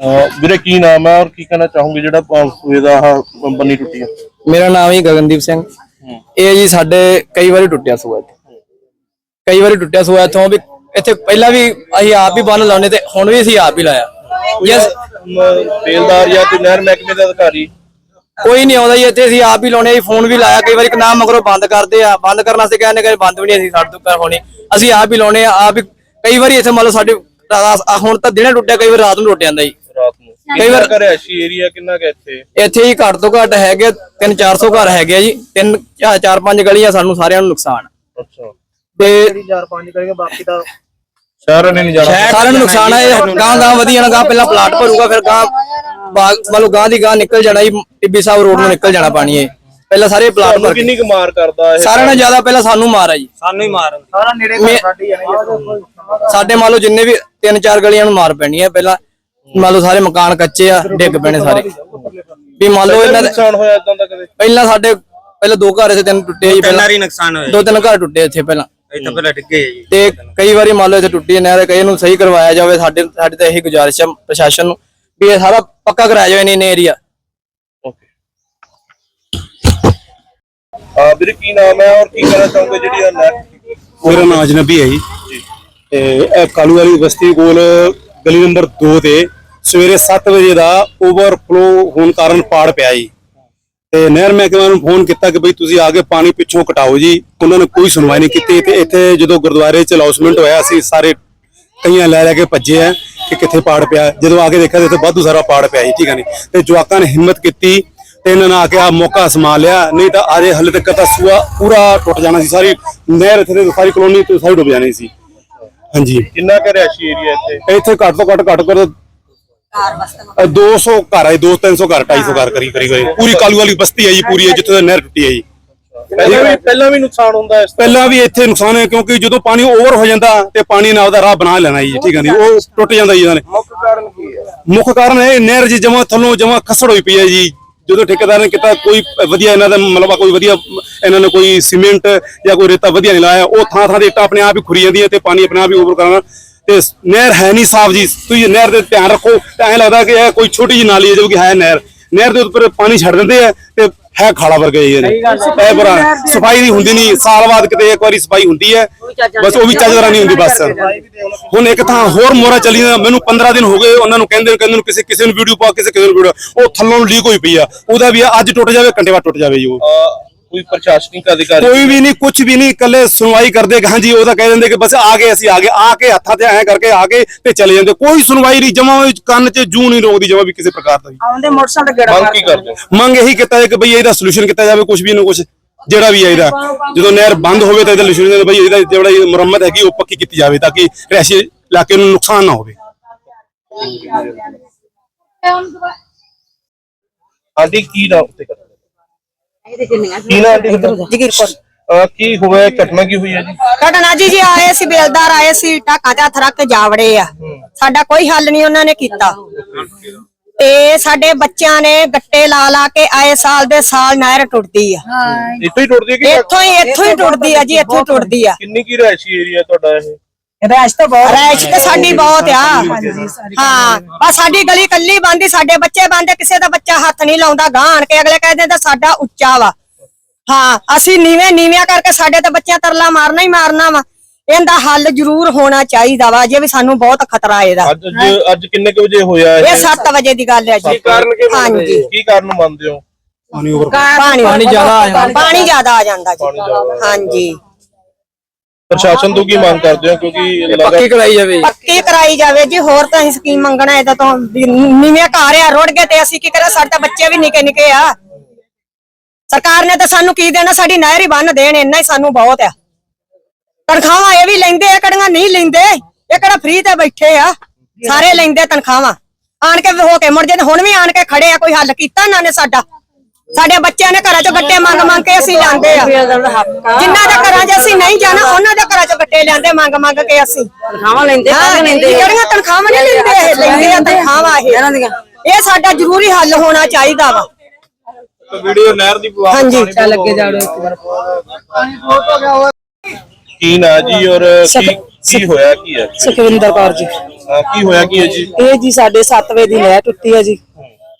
ਵੀਰੇ ਕੀ ਨਾਮ ਹੈ ਔਰ ਕੀ ਕਹਿਣਾ ਚਾਹੋਗੇ ਜਿਹੜਾ ਸੂਏ ਦਾ ਆਹ ਬੰਨੀ ਟੁੱਟੀ ਹੈ ਮੇਰਾ ਨਾਮ ਹੈ ਗਗਨਦੀਪ ਸਿੰਘ। ਇਹ ਜੀ ਸਾਡੇ ਕਈ ਵਾਰੀ ਟੁੱਟਿਆ ਸੂਆ ਇੱਥੇ। ਕਈ ਵਾਰੀ ਟੁੱਟਿਆ ਸੂਆ ਇੱਥੋਂ ਵੀ ਇੱਥੇ ਪਹਿਲਾਂ ਵੀ ਅਸੀਂ ਆਪ ਹੀ ਬੰਨ ਲਾਉਨੇ ਤੇ ਹੁਣ ਵੀ ਅਸੀਂ ਆਪ ਹੀ ਲਾਇਆ। ਯਸ ਬੇਲਦਾਰ ਜਾਂ ਕੋਈ ਨਹਿਰ ਮਹਿਕਮੇ ਦਾ ਅਧਿਕਾਰੀ? ਕੋਈ ਨਹੀਂ ਆਉਂਦਾ ਜੀ ਇੱਥੇ ਅਸੀਂ ਆਪ ਹੀ ਲਾਉਨੇ ਅਸੀਂ ਫੋਨ ਵੀ ਲਾਇਆ ਕਈ ਵਾਰੀ ਨਾਮ ਮਗਰੋਂ ਬੰਦ ਕਰਦੇ ਆ ਬੰਦ ਕਰਨ ਵਾਸਤੇ ਕਹਿੰਦੇ ਕਿ ਬੰਦ ਵੀ ਨਹੀਂ ਅਸੀਂ ਸਾਡੇ ਤੋਂ ਕਰ ਹੋਣੀ। ਅਸੀਂ ਆਪ ਹੀ ਲਾਉਨੇ ਆ ਆਪ ਹੀ ਕਈ ਵਾਰੀ ਇੱਥੇ ਮੰਨ ਲਓ ਸਾਡੇ ਹੁਣ ਤਾਂ ਦਿਨੇ ਟੁੱਟਿਆ ਕਈ ਵਾਰ ਰਾਤ ਨੂੰ ਟੁੱਟ ਜਾਂਦਾ ਜੀ। ਰਾਤ ਨੂੰ? ਕਈ ਵਾਰ- ਕਈ ਰਿਹਾਇਸ਼ੀ ਏਰੀਆ ਕਿੰਨਾ ਕੁ ਹੈ ਇੱਥੇ? ਇੱਥੇ ਹੀ ਘੱਟ ਤੋਂ ਘੱਟ ਹੈਗੇ 3-400 ਘਰ ਹੈਗੇ ਆ ਜੀ। ਤਿੰਨ ਚਾਰ- ਚਾਰ ਪੰਜ ਗਲੀਆਂ ਸਾਨੂੰ ਸਾਰਿਆਂ ਨੂੰ ਨੁਕਸਾਨ। ਅੱਛਾ। ਤੇ ਸ਼ਹਿਰ ਨੇ ਨਹੀਂ ਜਾਣਾ। ਸਾਰਿਆਂ ਨੂੰ ਨੁਕਸਾਨ ਹੈ ਗਾਂ ਗਾਂ ਵਧੀਆ ਨਾ ਗਾਂ ਪਹਿਲਾਂ ਪਲਾਟ ਭਰੂਗਾ ਫਿਰ ਗਾਂ ਬਾਗ ਗਾਂ ਦੀ ਗਾਂ ਨਿਕਲ ਜਾਣਾ ਜੀ ਟਿੱਬੀ ਸਾਹਿਬ ਰੋਡ ਨੂੰ ਨਿਕਲ ਜਾਣਾ ਪਾਣੀ ਇਹ। ਪਹਿਲਾਂ ਸਾਰੇ ਪਲਾਟ ਕੇ ਕਿੰਨੀ ਕੁ ਮਾਰ ਕਰਦਾ ਇਹ? ਸਾਰਿਆਂ ਨਾਲੋਂ ਜ਼ਿਆਦਾ ਪਹਿਲਾਂ ਸਾਨੂੰ ਮਾਰ ਆ ਜੀ। ਸਾਨੂੰ ਹੀ ਮਾਰਨ ਸਾਡੇ ਮੰਨ ਲਓ ਜਿੰਨੇ ਵੀ ਤਿੰਨ ਚਾਰ ਗਲੀਆਂ ਨੂੰ ਮਾਰ ਪੈਣੀ ਹੈ ਪਹਿਲਾਂ ਮੰਨ ਲਓ ਸਾਰੇ ਮਕਾਨ ਕੱਚੇ ਆ ਡਿੱਗ ਪੈਣੇ ਸਾਰੇ। ਵੀ ਮੰਨ ਲਓ ਇਹਨਾਂ ਦੇ ਨੁਕਸਾਨ ਹੋਇਆ ਇਦਾਂ ਦਾ ਕਦੇ? ਪਹਿਲਾਂ ਸਾਡੇ ਪਹਿਲਾਂ ਦੋ ਘਰ ਇੱਥੇ ਤਿੰਨ ਟੁੱਟੇ ਜੀ ਪਹਿਲਾਂ ਪਹਿਲਾਂ ਹੀ ਨੁਕਸਾਨ ਹੋਇਆ। ਦੋ ਤਿੰਨ ਘਰ ਟੁੱਟੇ ਇੱਥੇ ਪਹਿਲਾਂ। ਇੱਥੇ ਪਹਿਲਾਂ ਡਿੱਗੇ ਜੀ। ਤੇ ਕਈ ਵਾਰੀ ਮੰਨ ਲਓ ਇੱਥੇ ਟੁੱਟੀ ਹੈ ਨਹਿਰ ਕਈ ਇਹਨੂੰ ਸਹੀ ਕਰਵਾਇਆ ਜਾਵੇ ਸਾਡੇ ਸਾਡੇ ਤਾਂ ਇਹੀ ਗੁਜ਼ਾਰਿਸ਼ ਹੈ ਪ੍ਰਸ਼ਾਸਨ ਨੂੰ ਵੀ ਇਹ ਸਾਰਾ ਪੱਕਾ ਕਰਾਇਆ ਜਾਵੇ ਨੇ ਨੇ ਏਰੀਆ ਆ ਵੀਰੇ ਕੀ ਨਾਮ ਹੈ ਔਰ ਕੀ ਕਹਿਣਾ ਚਾਹੋਗੇ ਜਿਹੜੀ ਇਹ ਨਹਿਰ ਮੇਰਾ ਨਾਮ ਅਜਨਬੀ ਹੈ ਜੀ। ਤੇ ਇਹ ਕਾਲੂ ਵਾਲੀ ਬਸਤੀ ਕੋਲ ਗਲੀ ਨੰਬਰ 2 ਤੇ ਸਵੇਰੇ 7 ਵਜੇ ਦਾ ਓਵਰਫਲੋ ਹੋਣ ਕਾਰਨ ਪਾੜ ਪਿਆ ਜੀ। ਤੇ ਨਹਿਰ ਮਹਿਕਮੇ ਨੂੰ ਫੋਨ ਕੀਤਾ ਕਿ ਬਈ ਤੁਸੀਂ ਆ ਕੇ ਪਾਣੀ ਪਿੱਛੋਂ ਕਟਾਓ ਜੀ। ਉਹਨਾਂ ਨੇ ਕੋਈ ਸੁਣਵਾਈ ਨਹੀਂ ਕੀਤੀ ਤੇ ਇੱਥੇ ਜਦੋਂ ਗੁਰਦੁਆਰੇ ਚ ਅਨਾਉਂਸਮੈਂਟ ਹੋਇਆ ਸੀ ਸਾਰੇ ਕਈਆਂ ਲੈ ਲੈ ਕੇ ਭੱਜੇ ਆ ਕਿ ਕਿੱਥੇ ਪਾੜ ਪਿਆ। ਜਦੋਂ ਆ ਕੇ ਦੇਖਿਆ ਤੇ ਇੱਥੇ ਵਾਧੂ ਸਾਰਾ ਪਾੜ ਪਿਆ ਜੀ ਠੀਕ ਹੈ ਨਹੀਂ ਤੇ ਜਵਾਕਾਂ ਨੇ ਹਿੰਮਤ ਕੀਤੀ ਤੇ ਇਹਨਾਂ ਨੇ ਆ ਕੇ ਆ ਮੌਕਾ ਸਮਾ ਲਿਆ। ਨਹੀਂ ਤਾਂ ਆਜੇ ਹਲੇ ਤੱਕ ਤਾਂ ਸੂਆ ਪੂਰਾ ਟੁੱਟ ਜਾਣਾ ਸੀ ਸਾਰੀ ਨਹਿਰ ਇੱਥੇ ਤੇ ਸਾਰੀ ਕਲੋਨੀ ਤੇ ਸਾਰੀ ਡੁੱਬ ਜਾਣੀ ਸੀ। ਹਾਂਜੀ। ਕਿੰਨਾ ਕੁ ਰਿਹਾਇਸ਼ੀ ਏਰੀਆ ਇੱਥੇ? ਇੱਥੇ ਘੱਟ ਤੋਂ ਘੱਟ ਘੱਟ ਕਰ 200 ਘਰ ਹੈ 2 300 ਘਰ 250 ਘਰ ਕਰੀ ਕਰੀ ਗਏ ਪੂਰੀ ਕਾਲੂ ਵਾਲੀ ਬਸਤੀ ਹੈ ਜੀ ਪੂਰੀ ਹੈ ਜਿੱਥੇ ਦਾ ਨਹਿਰ ਟੁੱਟੀ ਹੈ ਜੀ। ਪਹਿਲਾਂ ਵੀ ਪਹਿਲਾਂ ਵੀ ਨੁਕਸਾਨ ਹੁੰਦਾ ਇਸ ਪਹਿਲਾਂ ਵੀ ਇੱਥੇ ਨੁਕਸਾਨ ਹੈ ਕਿਉਂਕਿ ਜਦੋਂ ਪਾਣੀ ਓਵਰ ਹੋ ਜਾਂਦਾ ਤੇ ਪਾਣੀ ਨਾਲ ਉਹਦਾ ਰਾਹ ਬਣਾ ਲੈਣਾ ਜੀ ਠੀਕ ਹੈ ਜੀ। ਉਹ ਟੁੱਟ ਜਾਂਦਾ ਜੀ ਇਹਨਾਂ ਨੇ ਮੁੱਖ ਕਾਰਨ ਕੀ ਹੈ? ਮੁੱਖ ਕਾਰਨ ਇਹ ਨਹਿਰ ਜੀ ਜਮਾ ਥੱਲੋਂ ਜਮਾ ਖਸੜ ਹੋਈ ਪਈ ਹੈ ਜੀ। ਜਦੋਂ ਠੇਕੇਦਾਰ ਨੇ ਕੀਤਾ ਕੋਈ ਵਧੀਆ ਇਹਨਾਂ ਦਾ ਮਤਲਬ ਕੋਈ ਵਧੀਆ ਇਹਨਾਂ ਨੇ ਕੋਈ ਸੀਮੈਂਟ ਜਾਂ ਕੋਈ ਰੇਤਾ ਵਧੀਆ ਨਹੀਂ ਲਾਇਆ ਉਹ ਥਾਂ ਥਾਂ ਦੇ ਇੱਟਾਂ ਆਪਣੇ ਆਪ ਹੀ ਖੁਰੀ ਜਾਂਦੀਆਂ ਤੇ ਪਾਣੀ ਆਪਣੇ ਆਪ ਹੀ ਓਵਰ ਕਰਨਾ ਤੇ ਨਹਿਰ ਹੈ ਨਹੀਂ ਸਾਫ਼ ਜੀ। ਤੁਸੀਂ ਨਹਿਰ ਦੇ ਧਿਆਨ ਰੱਖੋ ਤਾਂ ਐਂ ਲੱਗਦਾ ਕਿ ਇਹ ਕੋਈ ਛੋਟੀ ਜਿਹੀ ਨਾਲੀ ਹੈ ਜਿਵੇਂ ਕਿ ਹੈ ਨਹਿਰ। ਨਹਿਰ ਦੇ ਉੱਪਰ ਪਾਣੀ ਛੱਡ ਦਿੰਦੇ ਆ ਤੇ ਹੈ ਖਾਲਾ ਵਰਗਾ ਹੀ। ਇਹ ਇਹ ਬਰਾ ਸਫ਼ਾਈ ਨਹੀਂ ਹੁੰਦੀ ਨਹੀਂ। ਸਾਲ ਬਾਅਦ ਕਿਤੇ ਇੱਕ ਵਾਰੀ ਸਫ਼ਾਈ ਹੁੰਦੀ ਹੈ। ਬਸ ਉਹ ਵੀ ਚੱਜ ਤਰ੍ਹਾਂ ਨਹੀਂ ਹੁੰਦੀ ਬਸ। ਹੁਣ ਇੱਕ ਥਾਂ ਹੋਰ ਮੋਰਾ ਚੱਲੀ ਜਾਂਦਾ ਮੈਨੂੰ 15 ਦਿਨ ਹੋ ਗਏ। ਉਹਨਾਂ ਨੂੰ ਕਹਿੰਦੇ ਕਹਿੰਦੇ ਨੂੰ ਕਿਸੇ ਕਿਸੇ ਨੂੰ ਵੀਡੀਓ ਪਾ ਕਿਸੇ ਕਿਸੇ ਨੂੰ ਵੀਡੀਓ ਉਹ ਥੱਲੋਂ ਲੀਕ ਹੋਈ ਪਈ ਆ। ਉਹਦਾ ਵੀ ਆ, ਅੱਜ ਟੁੱਟ ਜਾਵੇ ਘੰਟੇ ਬਾਅਦ ਟੁੱਟ ਜਾਵੇ ਜੀ ਉਹ। ਕੋਈ ਪ੍ਰਸ਼ਾਸਨਿਕ ਅਧਿਕਾਰੀ ਕੋਈ ਵੀ ਨਹੀਂ ਕੁਝ ਵੀ ਨਹੀਂ ਇਕੱਲੇ ਸੁਣਵਾਈ ਕਰਦੇ ਹਾਂਜੀ ਉਹਦਾ ਕਹਿ ਦਿੰਦੇ ਕਿ ਬਸ ਆ ਗਏ ਅਸੀਂ ਆ ਗਏ ਆ ਕੇ ਹੱਥਾਂ ਤੇ ਐਂ ਕਰਕੇ ਆ ਗਏ ਤੇ ਚਲੇ ਜਾਂਦੇ। ਕੋਈ ਸੁਣਵਾਈ ਨਹੀਂ ਜਮਾ ਕੰਨ 'ਚ ਜੂ ਨਹੀਂ ਰੋਕਦੀ ਜਮਾ ਵੀ ਕਿਸੇ ਪ੍ਰਕਾਰ ਦਾ ਆਉਂਦੇ ਮੋਟਰਸਾਈਕਲ ਗੇੜਾ ਮੰਗ ਕੀ ਕਰਦੇ ਮੰਗ ਇਹੀ ਕੀਤਾ ਹੈ ਕਿ ਬਈ ਇਹਦਾ ਸੋਲੂਸ਼ਨ ਕੀਤਾ ਜਾਵੇ ਕੁਝ ਵੀ ਨਾ ਕੁਝ ਜਿਹੜਾ ਵੀ ਹੈ ਇਹਦਾ। ਜਦੋਂ ਨਹਿਰ ਬੰਦ ਹੋਵੇ ਤਾਂ ਇਹਦਾ ਸੋਲੂਸ਼ਨ ਦੇ ਬਈ ਇਹਦਾ ਜਿਹੜਾ ਮੁਰੰਮਤ ਹੈਗੀ ਉਹ ਪੱਕੀ ਕੀਤੀ ਜਾਵੇ ਤਾਂ ਕਿ ਰਿਹਾਇਸ਼ੀ ਇਲਾਕੇ ਨੂੰ ਨੁਕਸਾਨ ਨਾ ਹੋਵੇ। ਆਂਟੀ ਕੀ ਨਾਮ ਤੇ ਕਰਦੇ ਕੀ ਨਾਮ ਆਂਟੀ ਜਗੀਰ ਕੌਰ। ਅਹ ਕੀ ਹੋਇਆ ਘਟਨਾ ਕੀ ਹੋਈ ਹੈ ਜੀ? ਘਟਨਾ ਜੀ ਜੀ ਆਏ ਸੀ ਬੇਲਦਾਰ ਆਏ ਸੀ ਢਾਕਾ ਤੇ ਹੱਥ ਰੱਖ ਕੇ ਜਾਵੜੇ ਆ। ਸਾਡਾ ਕੋਈ ਹੱਲ ਨਹੀਂ ਉਹਨਾਂ ਨੇ ਕੀਤਾ। ਤੇ ਸਾਡੇ ਬੱਚਿਆਂ ਨੇ ਗੱਟੇ ਲਾ ਲਾ ਕੇ ਆਏ ਸਾਲ ਦੇ ਸਾਲ ਨਹਿਰ ਟੁੱਟਦੀ ਆ। ਇੱਥੋਂ ਹੀ ਟੁੱਟਦੀ ਹੈ ਕਿ ਇੱਥੋਂ ਹੀ ਇੱਥੋਂ ਹੀ ਟੁੱਟਦੀ ਆ ਜੀ ਇੱਥੋਂ ਹੀ ਟੁੱਟਦੀ ਆ। ਕਿੰਨੀ ਕੀ ਰਿਹਾਇਸ਼ੀ ਏਰੀਆ ਤੁਹਾਡਾ ਇਹ? ਰੈਸ਼ ਤਾਂ ਬਹੁਤ ਰੈਸ਼ ਤੇ ਸਾਡੀ ਬਹੁਤ ਆ। ਹਾਂ ਬਸ ਸਾਡੀ ਗਲੀ ਕੱਲੀ ਬੰਦੀ ਸਾਡੇ ਬੱਚੇ ਬੰਦੇ ਕਿਸੇ ਦਾ ਬੱਚਾ ਹੱਥ ਨਹੀਂ ਲਾਉਂਦਾ ਗਾਂ ਆਣ ਕੇ ਅਗਲੇ ਕਹਿੰਦੇ ਤਾਂ ਸਾਡਾ ਉੱਚਾ ਵਾ। ਹਾਂ ਅਸੀਂ ਨੀਵੇਂ ਨੀਵਿਆਂ ਕਰਕੇ ਸਾਡੇ ਤੇ ਬੱਚਿਆਂ ਤਰਲਾ ਮਾਰਨਾ ਹੀ ਮਾਰਨਾ ਵਾ। ਇਹਦਾ ਹੱਲ ਜ਼ਰੂਰ ਹੋਣਾ ਚਾਹੀਦਾ ਵਾ ਜੇ ਵੀ ਸਾਨੂੰ ਬਹੁਤ ਖਤਰਾ ਇਹਦਾ। ਅੱਜ ਅੱਜ- ਅੱਜ ਕਿੰਨੇ ਕੁ ਵਜੇ ਹੋਇਆ ਇਹ? 7 ਵਜੇ ਦੀ ਗੱਲ ਹੈ ਜੀ। ਕਾਰਨ ਕੀ ਮੰਨਦੇ? ਹਾਂਜੀ? ਕੀ ਕਾਰਨ ਮੰਨਦੇ ਹੋ? ਪਾਣੀ ਓਵਰ ਪਾਣੀ ਪਾਣੀ ਜ਼ਿਆਦਾ ਆ ਜਾਂਦਾ। ਪਾਣੀ ਜ਼ਿਆਦਾ ਆ ਜਾਂਦਾ। ਜੀ। ਹਾਂਜੀ। ਪ੍ਰਸ਼ਾਸਨ ਤੋਂ ਕੀ ਮੰਗ ਕਰਦੇ ਹੋ? ਕਿਉਂਕਿ ਲਗਾਤਾਰ ਪੱਕੀ ਕਰਾਈ ਜਾਵੇ। ਜੀ। ਪੱਕੀ ਕਰਾਈ ਜਾਵੇ। ਜੀ ਹੋਰ ਤਾਂ ਅਸੀਂ ਸਕੀਮ ਮੰਗਣਾ ਇਹਦਾ ਤੋਂ ਵੀ ਨੀਵੇਂ ਘਰ ਆ ਰੁੜ ਗਏ ਤੇ ਅਸੀਂ ਕੀ ਕਰਾਂ? ਸਾਡੇ ਤਾਂ ਬੱਚੇ ਵੀ ਨਿੱਕੇ ਨਿੱਕੇ ਆ। ਸਰਕਾਰ ਨੇ ਤਾਂ ਸਾਨੂੰ ਕੀ ਦੇਣਾ? ਸਾਡੀ ਨਹਿਰ ਹੀ ਬੰਨ ਦੇਣ। ਇੰਨਾ ਹੀ ਸਾਨੂੰ ਬਹੁਤ ਆ। ਤਨਖਾਹਾਂ ਇਹ ਵੀ ਲੈਂਦੇ ਆ ਕਿਹੜੀਆਂ ਨਹੀਂ ਲੈਂਦੇ? ਇਹ ਕਿਹੜਾ ਫ੍ਰੀ ਤੇ ਬੈਠੇ ਆ? ਸਾਰੇ ਲੈਂਦੇ ਤਨਖਾਹਾਂ। ਆਣ ਕੇ ਹੋ ਕੇ ਮੁੜ ਜੇ ਹੁਣ ਵੀ ਆਣ ਕੇ ਖੜੇ ਆ ਕੋਈ ਹੱਲ ਕੀਤਾ ਇਹਨਾਂ ਨੇ ਸਾਡਾ? ਸਾਡੇ ਬੱਚਿਆਂ ਨੇ ਘਰਾਂ ਚੋਂ ਗੱਟੇ ਮੰਗ ਮੰਗ ਕੇ ਅਸੀਂ ਜਾਂਦੇ ਆ। ਜਿਨ੍ਹਾਂ ਦੇ ਘਰਾਂ 'ਚ ਅਸੀਂ ਨਹੀਂ ਜਾਣਾ ਉਹਨਾਂ ਦੇ ਘਰਾਂ 'ਚੋਂ ਗੱਟੇ ਲੈਂਦੇ ਮੰਗ ਮੰਗ ਕੇ ਅਸੀਂ। ਤਨਖਾਹਾਂ ਲੈਂਦੇ ਹਾਂ, ਕਾਹਦੀਆਂ ਲੈਂਦੇ। ਜਿਹੜੀਆਂ ਤਨਖਾਹਾਂ ਨਹੀਂ ਲੈਂਦੇ ਇਹ ਲੈਂਦੇ ਆ ਤਨਖਾਹਾਂ ਇਹ। ਇਹਨਾਂ ਦੀਆਂ। ਇਹ ਸਾਡਾ ਜ਼ਰੂਰੀ ਹੱਲ ਹੋਣਾ ਚਾਹੀਦਾ ਵਾ। ਵੀਡੀਓ ਨਹਿਰ ਦੀ ਪਵਾ ਹਾਂਜੀ। ਚੱਲ ਅੱਗੇ ਜਾੜੋ ਕੀ ਨਾ ਜੀ ਔਰ ਕੀ ਕੀ ਹੋਇਆ ਕੀ ਹੈ? ਸੁਖਵਿੰਦਰ ਕੌਰ ਜੀ। ਕੀ ਹੋਇਆ ਕੀ ਹੈ ਜੀ? ਇਹ ਜੀ ਸਾਡੇ 7 ਵਜੇ ਦੀ ਨਹਿਰ ਟੁੱਟੀ ਹੈ ਜੀ।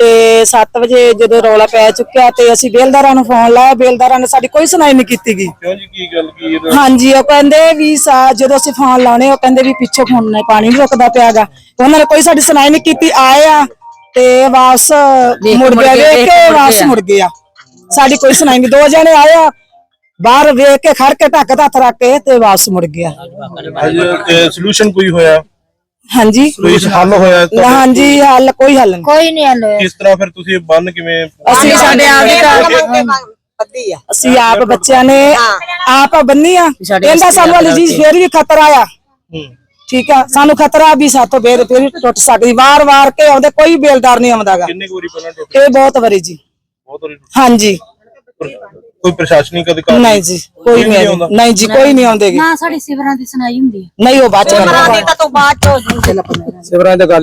ਤੇ 7 ਵਜੇ ਜਦੋਂ ਰੌਲਾ ਪੈ ਚੁੱਕਿਆ ਤੇ ਅਸੀਂ ਬੇਲਦਾਰਾਂ ਨੂੰ ਫੋਨ ਲਾਇਆ ਬੇਲਦਾਰਾਂ ਨੇ ਸਾਡੀ ਕੋਈ ਸੁਣਾਈ ਨਹੀਂ ਕੀਤੀ ਗਈ ਕਿਉਂ ਜੀ ਕੀ ਗੱਲ ਕੀ ਇਹਦਾ? ਹਾਂਜੀ ਉਹ ਕਹਿੰਦੇ ਵੀ ਸਾ- ਜਦੋਂ ਅਸੀਂ ਫੋਨ ਲਾਉਣੇ ਉਹ ਕਹਿੰਦੇ ਵੀ ਪਿੱਛੋਂ ਫੋਨ ਨੇ ਪਾਣੀ ਨਹੀਂ ਰੁਕਦਾ ਪਿਆਗਾ। ਉਹਨਾਂ ਨੇ ਕੋਈ ਸਾਡੀ ਸੁਣਾਈ ਨਹੀਂ ਕੀਤੀ ਆਏ ਆ ਤੇ ਵਾਪਸ ਮੁੜ ਗਿਆ ਵੇਖ ਕੇ ਵਾਪਸ ਮੁੜ ਗਿਆ। ਸਾਡੀ ਕੋਈ ਸੁਣਾਈ ਨਹੀਂ। ਦੋ ਜਣੇ ਆਏ ਆ ਬਾਹਰ ਵੇਖ ਕੇ ਖੜ ਕੇ ਢੱਕ ਹੱਥ ਰੱਖ ਕੇ ਤੇ ਵਾਪਸ ਮੁੜ ਗਿਆ। ਅੱਜ ਸੋਲੂਸ਼ਨ ਕੋਈ ਹੋਇਆ? ਹਾਂਜੀ। ਕੋਈ ਹੱਲ ਹੋਇਆ ਤਾਂ ਹਾਂਜੀ ਹੱਲ ਕੋਈ ਹੱਲ ਨਹੀਂ। ਕੋਈ ਨਹੀਂ ਹੱਲ ਹੋਇਆ। ਕਿਸ ਤਰ੍ਹਾਂ ਫਿਰ ਤੁਸੀਂ ਬੰਨ ਕਿਵੇਂ? ਅਸੀਂ ਸਾਡੇ ਆਪ ਦੀ ਆ। ਅਸੀਂ ਆਪ ਬੱਚਿਆਂ ਨੇ ਆਪ ਬੰਨੀ ਆ। ਕਹਿੰਦਾ ਸਾਨੂੰ ਵਾਲੀ ਜੀ ਫੇਰ ਵੀ ਖਤਰਾ ਆ। ਠੀਕ ਆ ਸਾਨੂੰ ਖਤਰਾ ਵੀ ਸਾਤੋਂ ਫੇਰ ਫੇਰ ਟੁੱਟ ਸਕਦੀ। ਵਾਰ-ਵਾਰ ਕੇ ਆਉਂਦੇ ਕੋਈ ਬੇਲਦਾਰ ਨਹੀਂ ਆਉਂਦਾਗਾ। ਕਿੰਨੇ ਕੁ ਵਾਰੀ ਪਹਿਲਾਂ ਟੁੱਟ ਇਹ ਬਹੁਤ ਵਾਰੀ ਜੀ। ਬਹੁਤ ਵਾਰੀ ਹਾਂਜੀ। ਕੋਈ ਪ੍ਰਸ਼ਾਸਨਿਕ ਅਧਿਕਾਰੀ ਨਹੀਂ ਜੀ ਕੋਈ ਨਹੀਂ ਆਉਂਦਾ? ਨਹੀਂ ਜੀ ਕੋਈ ਨਹੀਂ ਆਉਂਦੇਗੇ। ਨਾ ਸਾਡੀ ਸਿਵਰਾਂ ਦੀ ਸੁਣਾਈ ਹੁੰਦੀ ਹੈ। ਨਹੀਂ ਉਹ ਬਾਅਦ ਚ ਦੀ ਤਾਂ ਤੋਂ ਬਾਅਦ ਚ ਹੋ ਜੂਗੀ ਸਿਵਰਾਂ ਦੀ ਗੱਲ